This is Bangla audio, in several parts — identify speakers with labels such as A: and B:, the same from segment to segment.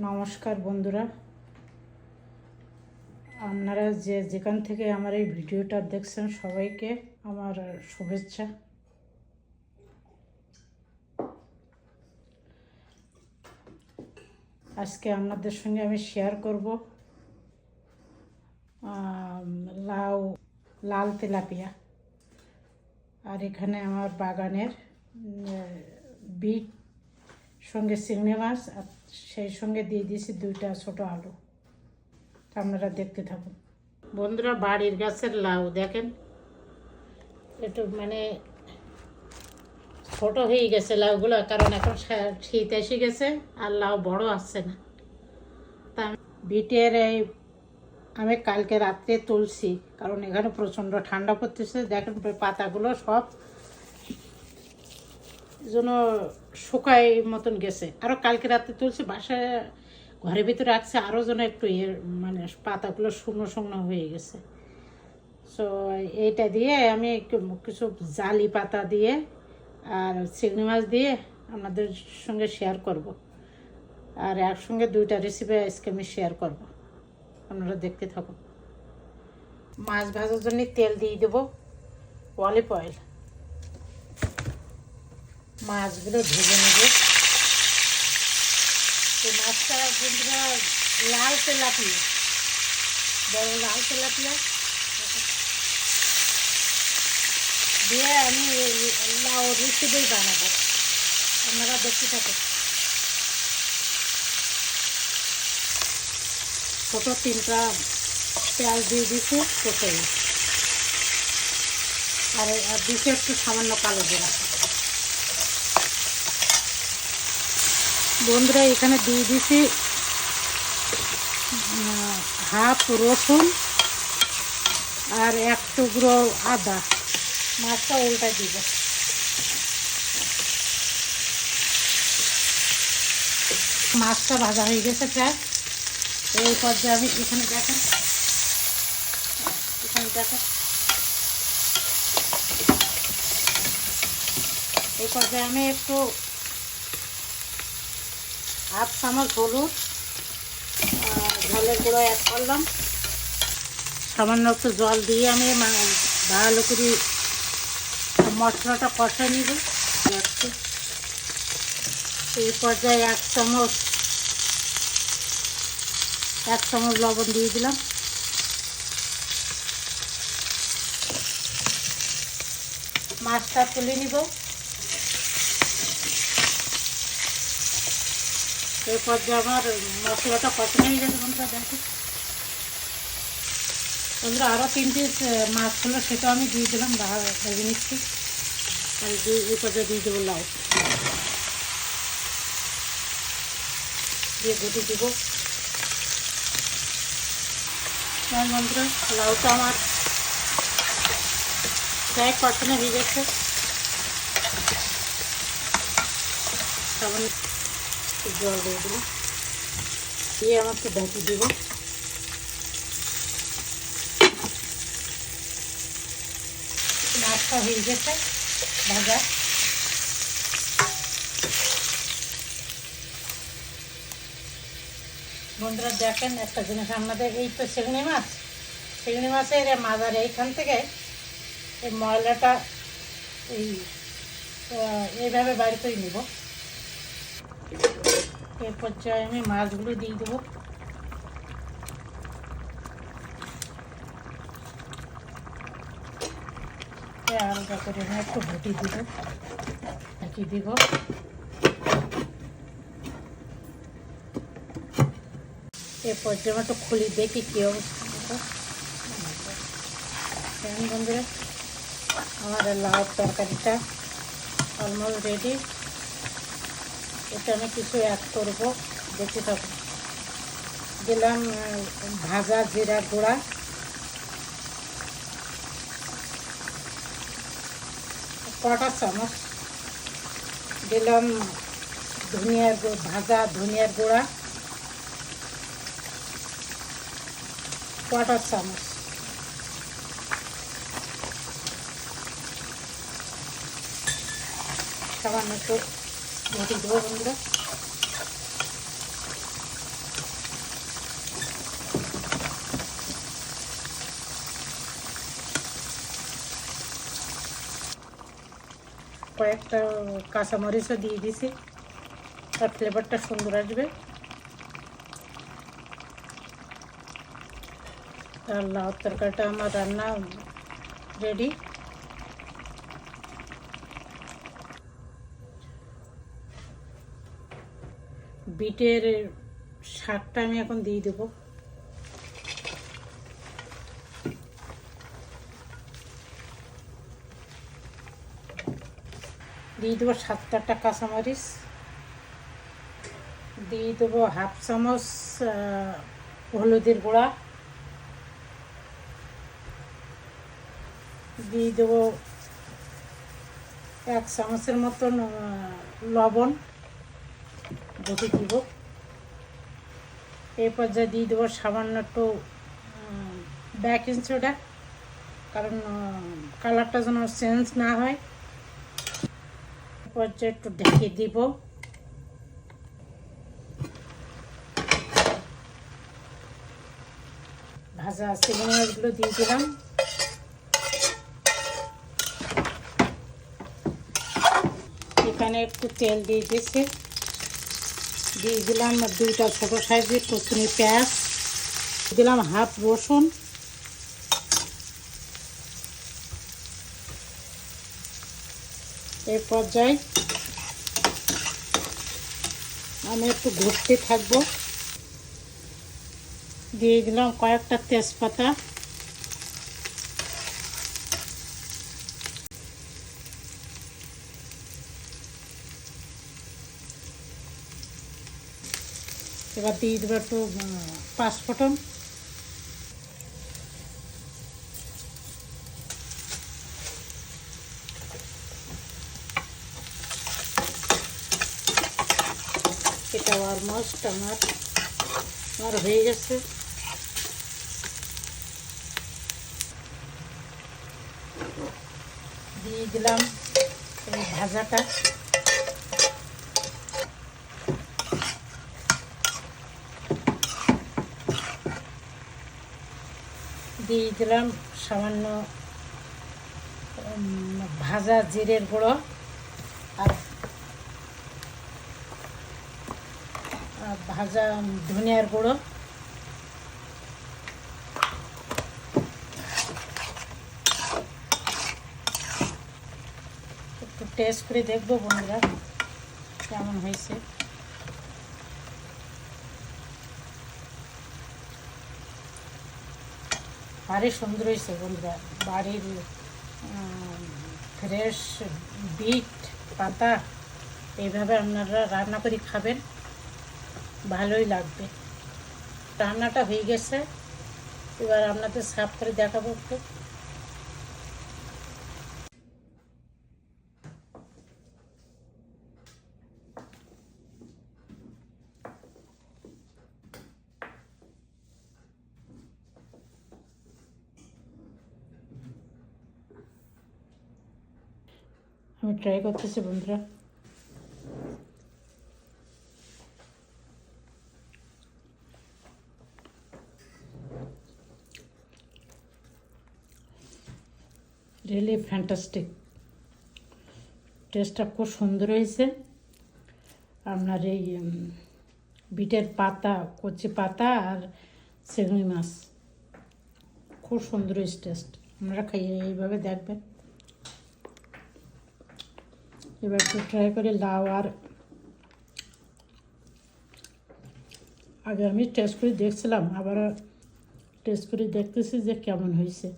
A: নমস্কার বন্ধুরা। আপনারা যে যেখান থেকে আমার এই ভিডিওটা দেখছেন সবাইকে আমার শুভেচ্ছা। আজকে আপনাদের সঙ্গে আমি শেয়ার করব লাউ, লাল তেলাপিয়া। আর এখানে আমার বাগানের বিট সঙ্গে চিংড়ি মাছ আর সেই সঙ্গে দিয়ে দিয়েছি দুইটা ছোট আলু। আপনারা দেখতে থাকুন। বন্ধুরা, বাড়ির গাছের লাউ দেখেন। একটু মানে ছোট হয়ে গেছে লাউগুলো, কারণ এখন শীত এসে গেছে আর লাউ বড় আসছে না। তা বিটের এই আমি কালকে রাত্রে তুলছি, কারণ এখানে প্রচণ্ড ঠান্ডা পড়তেছে। দেখেন পাতাগুলো সব যেন শুকায় মতন গেছে। আরও কালকে রাতে তুলছি বাসায় ঘরের ভিতরে রাখছে আরও যেন একটু ইয়ে মানে পাতাগুলো শুকনো শুকনো হয়ে গেছে। সো এইটা দিয়ে আমি কিছু জালি পাতা দিয়ে আর চিংড়ি মাছ দিয়ে আপনাদের সঙ্গে শেয়ার করব। আর একসঙ্গে দুইটা রেসিপি আজকে আমি শেয়ার করব। আপনারা দেখতে থাকুন। মাছ ভাজার জন্য তেল দিয়ে দেবো অলিভ অয়েল মাছগুলো ভেজে নেব। এই মাছটা বন্ধুরা লাল তেলাপিয়া, বড় লাল তেলাপিয়া। দিয়ে আমি লাউ রেসিপি বানাবো। আপনারা দেখতে থাকুন। ছোটো তিনটা পেঁয়াজ দিয়ে দিচ্ছি আর আর দিচ্ছি একটু সামান্য কালো জিরা। বন্ধুরা, এখানে দিয়ে দিছি হাফ রসুন আর এক টুকরো আদা। মাছটা উল্টা দিব। মাছটা ভাজা হয়ে গেছে প্রায়। এই পর্যায়ে আমি এখানে দেখেন এখানে দেখেন। এই পর্যায়ে আমি একটু হাফ চামচ হলুদ ঝালের গুঁড়ো অ্যাড করলাম। সামান্য একটু জল দিয়ে আমি ভালো করে মশলাটা কষা নিব। এই পর্যায়ে এক চামচ এক চামচ লবণ দিয়ে দিলাম। মাছটা তুলে নিব। এই পর্যায়ে আমার মশলাটা কত হয়ে গেছে বন্ধুরা, দেখো। বন্ধুরা আরও মাছ ছিল সেটা আমি দিয়ে দিলাম ভেজে নিচ্ছি। আর এই পর্যায়ে দিয়ে দেবো লাউ। দিয়ে গুটি দিব। হ্যাঁ বন্ধুরা, লাউটা আমার প্রায় কষানো হয়ে গেছে। সামান্য একটু জল দিয়ে দিল দিয়ে আমার একটু ডাকি দিব। মাছটা হয়ে গেছে, ভাজা। বন্ধুরা দেখেন, একটা জিনিস আপনাদের এই তো চিংড়ি মাছ। চিংড়ি মাছের মাজার এইখান থেকে এই ময়লাটা এই এইভাবে বাড়িতেই নিব। এর পর্যায়ে আমি মাছগুলো দিয়ে দেবো এ আলাদা করে আমি একটু ভুটি দিব ঢাকি দিব এ পর্যায়ে আমি একটু খুলি দেখি কী অবস্থা দেখেন বন্ধুরা আমার লাউ তরকারিটা অলমোস্ট রেডি এটা আমি কিছু অ্যাড করব। দেখতে থাকুন দিলাম ভাজা জিরা গুঁড়া। কটা চামচ দিলাম ধনিয়ার ভাজা ধনিয়ার গুঁড়া। কটা চামচ সামান্য একটু ಇದು ಒಂದು কয়েকটা কাঁচামরিচও দিয়ে দিছি তার ফ্লেভারটা সুন্দর আসবে আর লাউ তরকারিটা আমার রান্না রেডি বিটের শাকটা আমি এখন দিয়ে দেবো। দিয়ে দেবো সাতটা আটটা কাঁচামরিচ। দিয়ে দেবো হাফ চামচ হলুদের গুঁড়া। দিয়ে দেবো এক চামচের মতন লবণ। বসে দিব। এই পর্যায়ে দিয়ে দেবো সামান্য একটু বেকিং সোডা কারণ কালারটা যেন চেঞ্জ না হয়। পর্যায়ে একটু ঢেকে দিব। ভাজা চিংড়ি মাছগুলো দিয়ে দিলাম। এখানে একটু তেল দিয়ে দিয়েছি। দিয়ে দিলাম দুইটা ছোটো সাইজের কচুনি পেঁয়াজ। দিলাম হাফ রসুন। এই পর্যায়ে আমি একটু ঘুরতে থাকব। দিয়ে দিলাম কয়েকটা তেজপাতা। এবার দিয়ে দেবো একটু পাঁচফোটন এটা অলমোস্ট আমার আমার হয়ে গেছে। দিয়ে দিলাম এই ভাজাটা। দিয়ে দিলাম সামান্য ভাজা জিরের গুঁড়ো আর ভাজা ধনিয়ার গুঁড়ো। একটু টেস্ট করে দেখব বন্ধুরা, কেমন হয়েছে। ভারী সুন্দর হয়েছে বন্ধুরা। বাড়ির ফ্রেশ বিট পাতা, এইভাবে আপনারা রান্না করে খাবেন। ভালোই লাগবে। রান্নাটা হয়ে গেছে। এবার আপনাদের সাফ করে দেখাবো একটু। আমি ট্রাই করতেছি, বন্ধুরা। রিয়েলি ফ্যান্টাস্টিক টেস্টটা খুব সুন্দর হয়েছে। আপনার এই বিটের পাতা, কচি পাতা আর চিংড়ি মাছ। খুব সুন্দর হয়েছে টেস্ট আপনারা খাইয়ে এইভাবে দেখবেন। এবার একটু ট্রাই করে লাউ আর আগে আমি টেস্ট করে দেখছিলাম আবার টেস্ট করে দেখতেছি যে কেমন হয়েছে।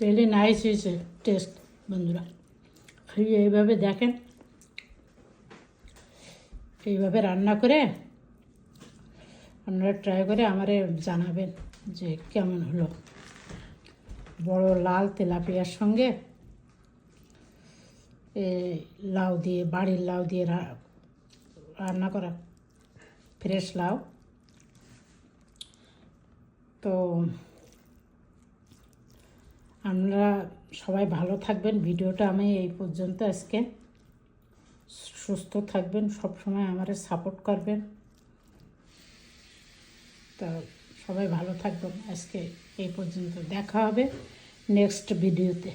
A: রিয়েলি নাইস হয়েছে টেস্ট বন্ধুরা। খাইয়ে এইভাবে দেখেন, এইভাবে রান্না করে আপনারা ট্রাই করে আমারে জানাবেন যে কেমন হলো। বড় লাল তেলাপিয়ার সঙ্গে এ লাউ দিয়ে, বাড়ির লাউ দিয়ে রান্না করা ফ্রেশ লাউ। তো আপনারা সবাই ভালো থাকবেন। ভিডিওটা আমি এই পর্যন্ত আজকে। সুস্থ থাকবেন সব সময় আমারে সাপোর্ট করবেন। তো সবাই ভালো থাকবেন। আজকে এই পর্যন্ত দেখা হবে। নেক্সট ভিডিওতে